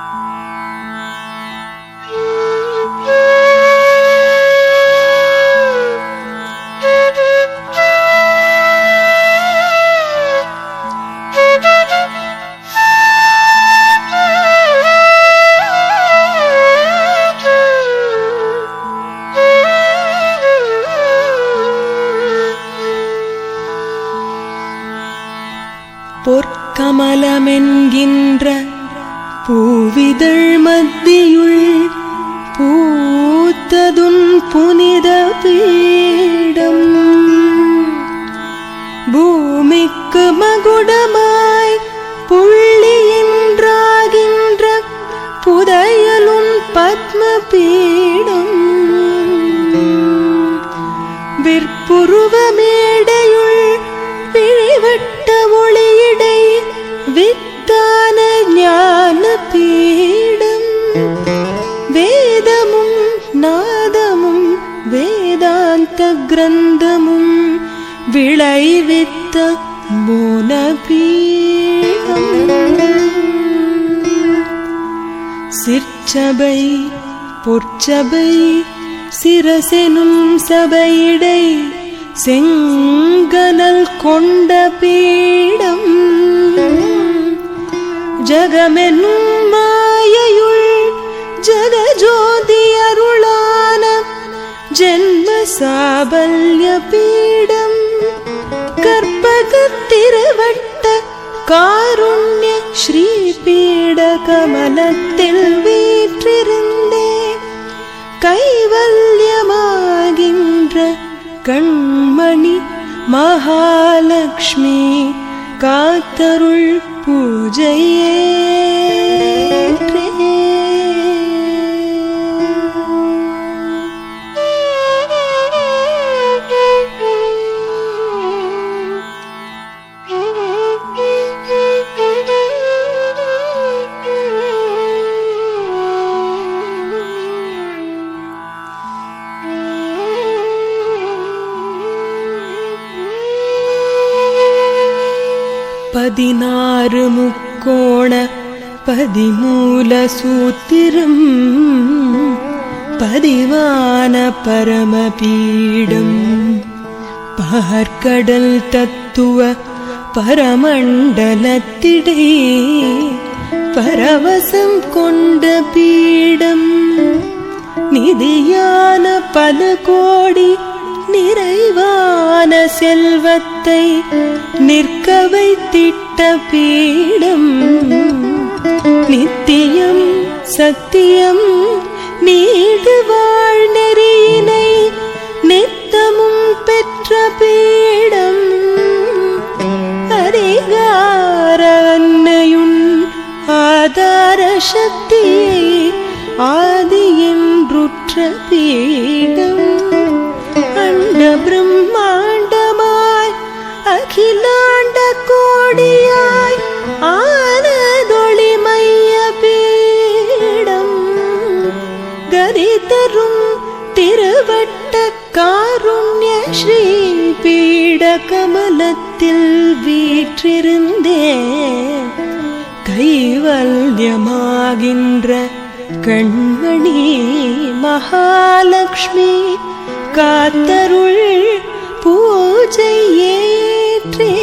Música சிற்சபை பொற்சபை சிரசெனும் சபையிடை செங்கனல் கொண்ட பீடம். ஜகமெனும் மாயையுள் ஜகஜோதி அருளான ஜென்ம சாபல்ய பீடம். கற்பக திருவட்ட காருண்ய ஸ்ரீபீட கமலத்தில் வீ வீற்றிருந்தே கைவல்யமாகின்ற கண்மணி மகாலக்ஷ்மி காத்தருள் பூஜையே. முக்கோண பதிமூல சூத்திரம் பதிவான பரமபீடம். பார்க்கடல் தத்துவ பரமண்டலத்திடை பரவசம் கொண்ட பீடம். நிதியான பல கோடி நிறைவான செல்வத் செல்வத்தை நிற்க வைத்திட்ட பீடம். நித்தியம் சத்தியம் நீடு வாழ் நெறியினை நித்தமும் பெற்ற பீடம். அதிகார அன்னையுன் ஆதார சக்தியை ஆதி என்றுற்ற பீடம். அண்ட பிரம்ம தரும் திருவட்ட காருண்ய ஸ்ரீ பீட கமலத்தில் வீற்றிருந்தே கைவல்யமாகின்ற கண்மணி மகாலக்ஷ்மி காத்தருள் பூஜை ஏற்றே.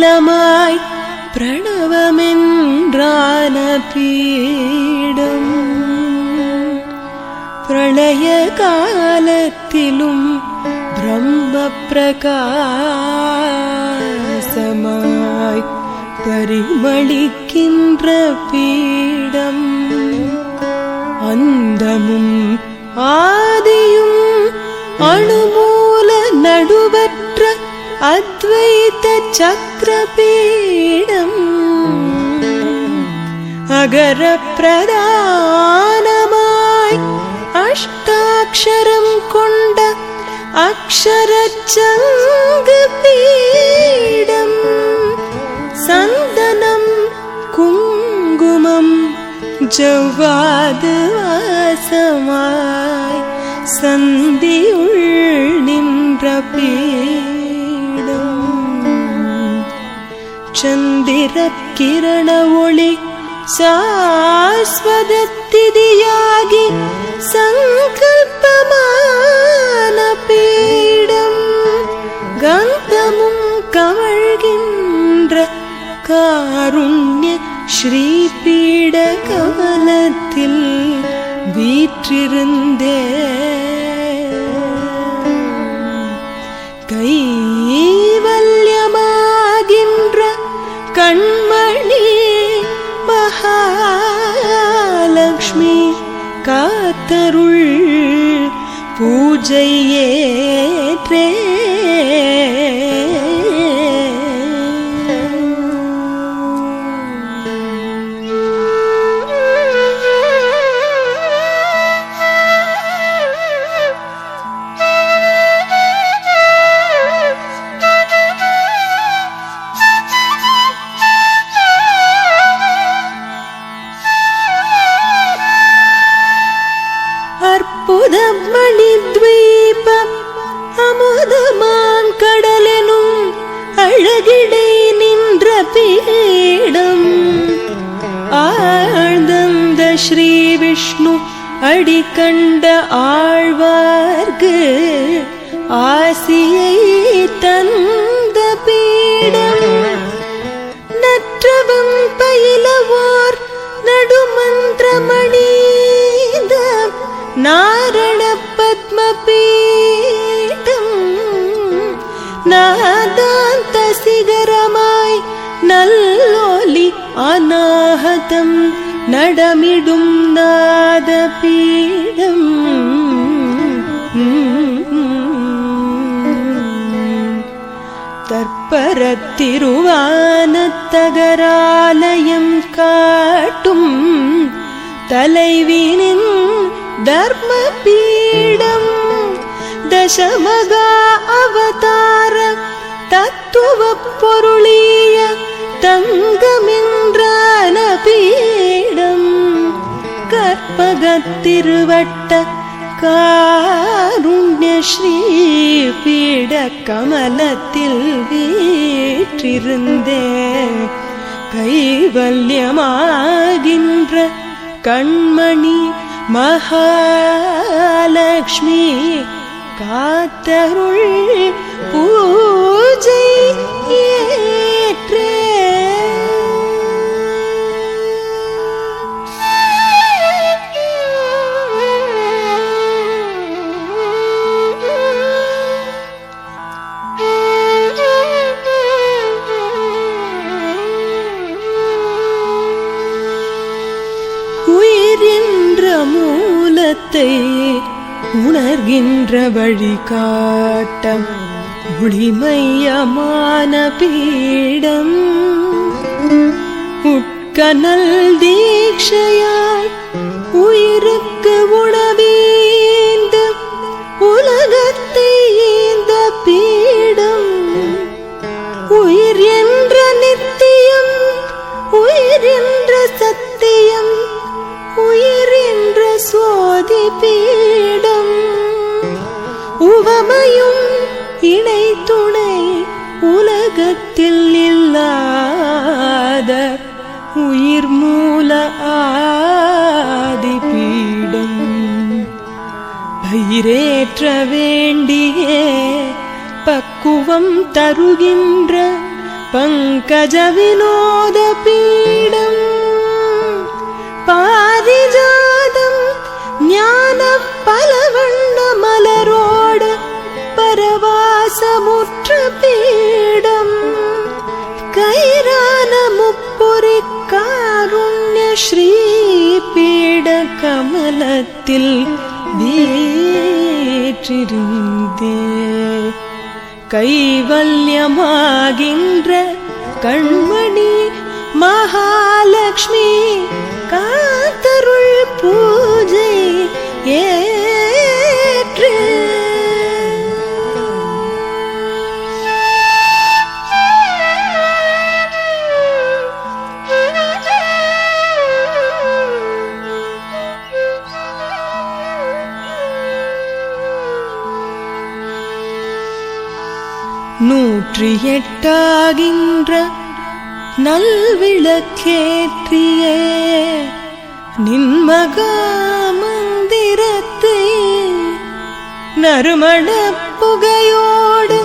கபாலமாய் பிரணவமென்றான பீடம். பிரளய காலத்திலும் பிரம்ம பிரகாசமாய் பரிமளிக்கின்ற பீடம். அந்தமும் ஆதியும் அணுமூல நடுவற்ற அத்வைத சக்கரபீடம் அகர பிரதானமாய் அஷ்டாட்சரம் கொண்ட அக்ஷரச்சங்கு பீடம். சந்தனம் குங்குமம் ஜவ்வாது வாசமாய் சந்தியுள் நின்ற பீடம் சந்திர கிரண ஒளி சாஸ்வதத்திதியாகி சங்கல்பமான பீடம் கந்தமும் கமழ்கின்ற காருண்ய ஸ்ரீபீட கமலத்தில் வீற்றிருந்தே பூஜையே. நாரண பத்ம பீடம் நாதாந்த சிகரமாய் நல்லோலி அநாகதம் நடமிடும் நாத பீடம் தற்பரத்திருவானத்தகராலயம் காட்டும் தலைவினின் தர்ம பீடம் தசமகா அவதார தத்துவ பொருளிய தங்கமென்றான பீடம் கற்பகத்திருவட்ட காருண்ய ஸ்ரீ பீட கமலத்தில் வீற்றிருந்தே கைவல்யமாகின்ற கண்மணி மகாலக்ஷ்மி காத்தருள் உணர்கின்ற வழிகாட்ட ஒளிமையமான பீடம் உட்கனல் தீட்சையா பங்கஜ வினோத பீடம் பாரிஜாதம் ஞான பலவண்ண மலரோடு பரவாசமுற்ற பீடம் கைரான முப்புரி காருண்ய ஸ்ரீ பீட கமலத்தில் வீற்றிருந்தே. கைவல்யமாகின்ற கண்மணி மகாலட்சுமி காத்தருள் பூஜை ஏ நூற்றி எட்டாகின்ற நல்விளக்கேற்றியே. நின்மகா மந்திரத்தை நறுமண புகையோடு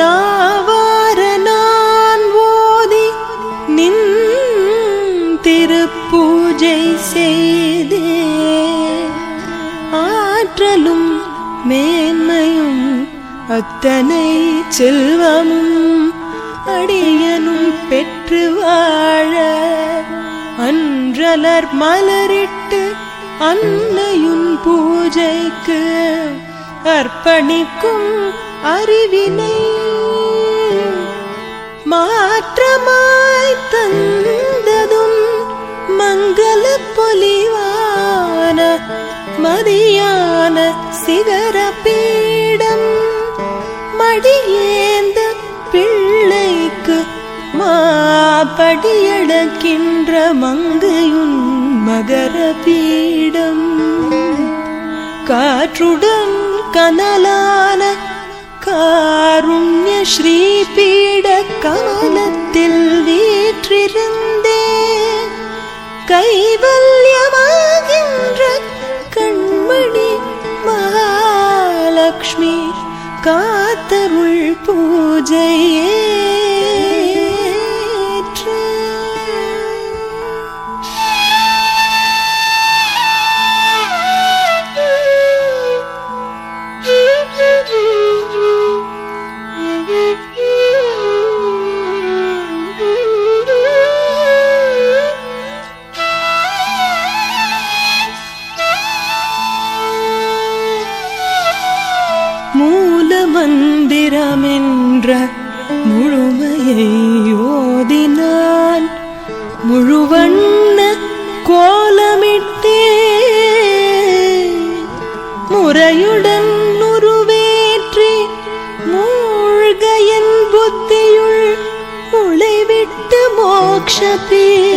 நாவார நான் ஓதி நின் திருப்பூஜை செய்தே. ஆற்றலும் மேன்மையும் அத்தனை செல்வமும் அடியனும் பெற்று வாழ அன்றலர் மலரிட்டு அன்னையுன் பூஜைக்கு அர்ப்பணிக்கும் அறிவினை மாற்றமாய் தந்ததும் மங்கள பொலிவான மதியான சிகரப்பே படியடக்கின்ற மங்கையுன் மகர பீடம். காற்றுடன் கனலான காருண்ய ஸ்ரீபீட கமலத்தில் வீற்றிருந்தே. கைவல்யமாகின்ற கண்மணி மகாலக்ஷ்மி காத்தருள் பூஜையே.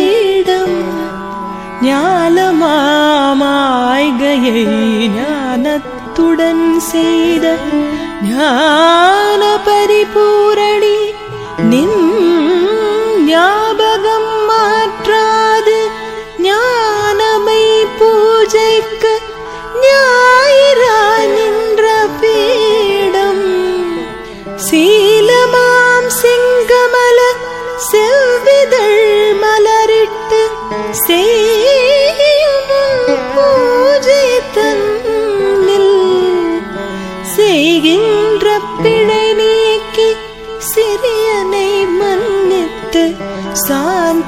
பீடம் ஞானமாமாய்கையை ஞானத்துடன் செய்த ஞான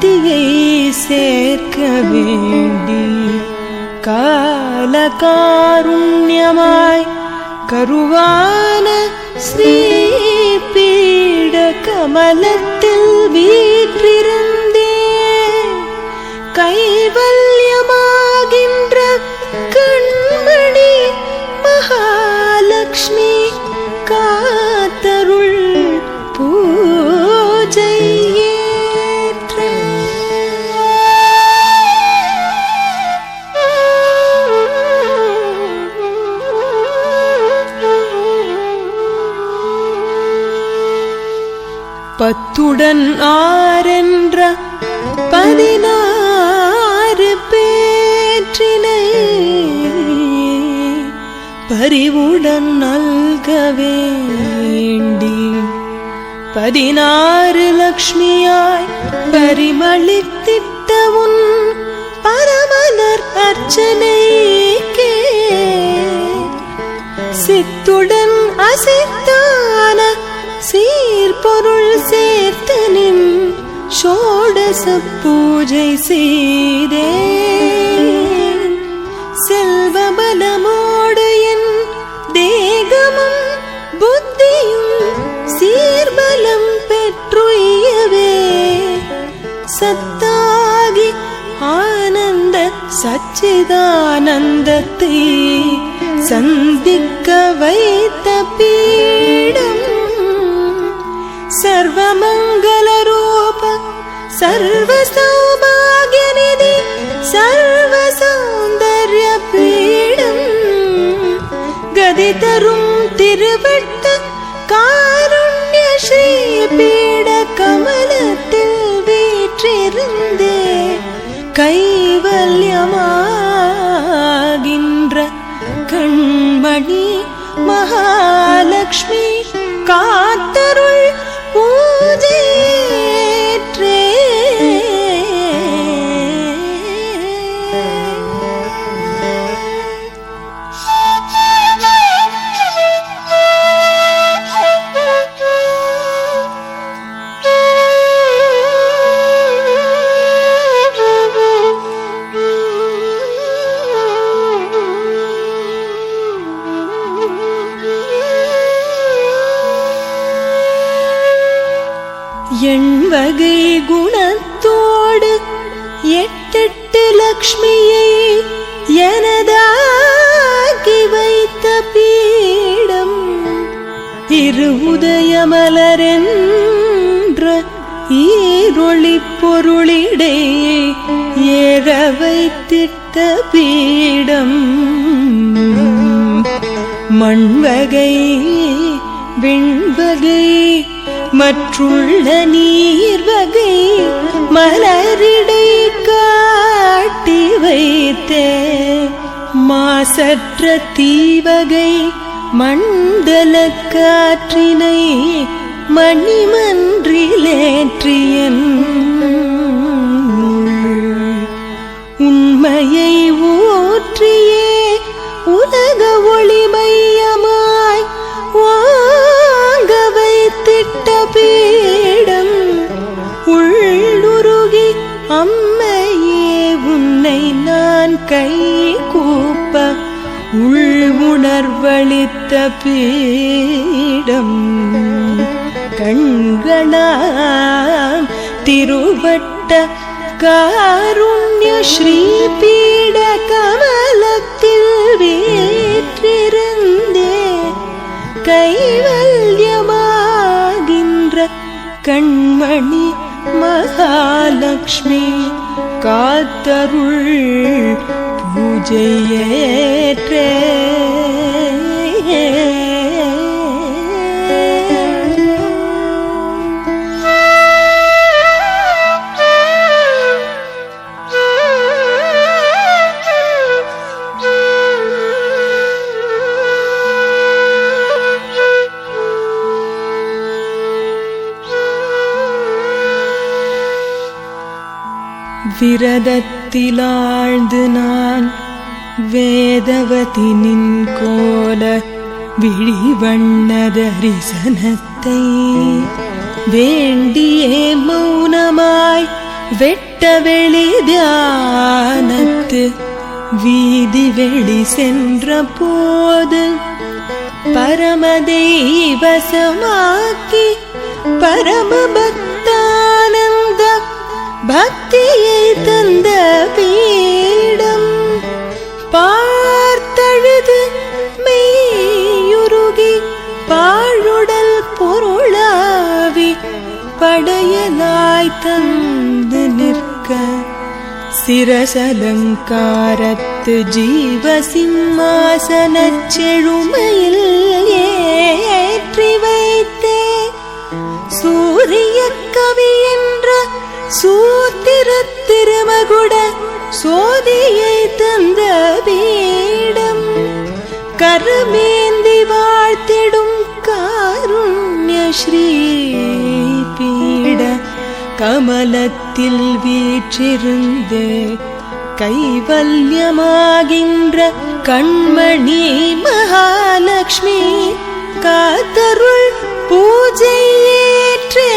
சாந்தியை சேர்க்க வேண்டி காலகாருண்யமாய் கருவான ஸ்ரீ பீட கமலத்தில் வீ பத்துடன் ஆரென்ற பதினாறு பேற்றினை பரிவுடன் நல்க வேண்டி. பதினாறு லக்ஷ்மியாய் பரிமளித்திட்ட உன் பரமலர் அர்ச்சனைக்கே. சித்துடன் அசை ஷோடச பூஜை செய்தே. செல்வ பலமோடு என் தேகமும் புத்தியும் சீர்பலம் பெற்றுயவே. சத்தாகி ஆனந்த சச்சிதானந்தத்தை சந்த சர்வ சௌபாகியநிதி சர்வ சௌந்தர்ய பீடம். கதி தரும் திருவட்ட காருண்ய ஸ்ரீ பீட கமலத்தில் வீற்றிருந்தே கை மண்வகை விண்வகை மற்றுள்ள நீர்வகை மலரிடை காட்டி வைத்தே மாசற்ற தீவகை மண்டல காற்றினை மணிமன்றிலேற்றியன். உண்மையை ஊற்றியே உலக ஒளிமை பீடம் உள்ளுருகி அம்மையே உன்னை நான் கை கூப்ப உள் பீடம். கண்களாம் திருவட்ட காருண்ய ஸ்ரீபீட கமலத்தில் வீற்றிருந்தே கைவல் கண்மணி மகாலட்சுமி காத்தருள் பூஜையேற்றே. வேதவதி நின் கோல விழிவண்ண தரிசனத்தை வேண்டியே மௌனமாய் வெட்ட வெளி தியானத்து வீதி வெளி சென்ற போது பரமதெய்வசமாக்கி பரம பக்தானந்த பக்தியை தந்த பீடம் பா பாழுடல் பொருளாவி படையலாய் தந்து நிற்க சிரசலங்காரத்து ஜீவ சிம்மாசனச் செழுமையில் ஏற்றி வைத்தே. சூரிய கவி என்ற சூத்திர திருமகுட சோதியை தந்த பீடம் கருமே ஸ்ரீபீட கமலத்தில் வீற்றிருந்து கைவல்யமாகின்ற கண்மணி மகாலட்சுமி காத்தருள் பூஜை ஏற்றே